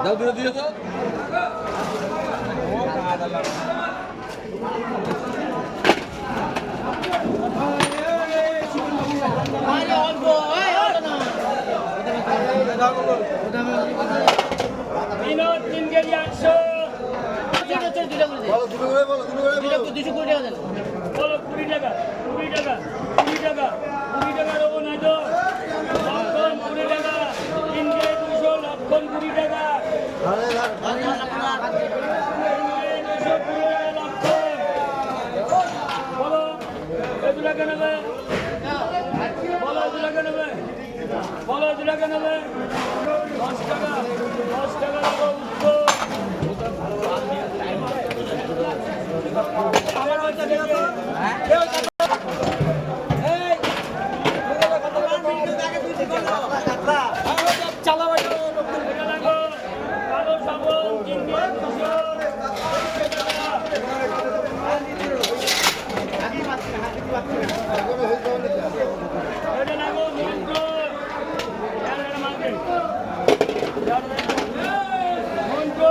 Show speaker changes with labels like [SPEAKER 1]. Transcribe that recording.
[SPEAKER 1] দাও দূরে দিয়ে তো
[SPEAKER 2] বিনোদ তিন কেজি আটশো
[SPEAKER 3] দুশো কুড়ি টাকা দেন
[SPEAKER 2] বলো কুড়ি টাকা কুড়ি টাকা কুড়ি টাকা কুড়ি টাকা দেবো না তো। লক্ষণ কুড়ি টাকা তিন কেজি দুশো লক্ষণ কুড়ি টাকা। বলো এদু টাকা নেবে? বলো এদু টাকা নেবে? বলো এদু টাকা নেবে? দশ মন্ত্র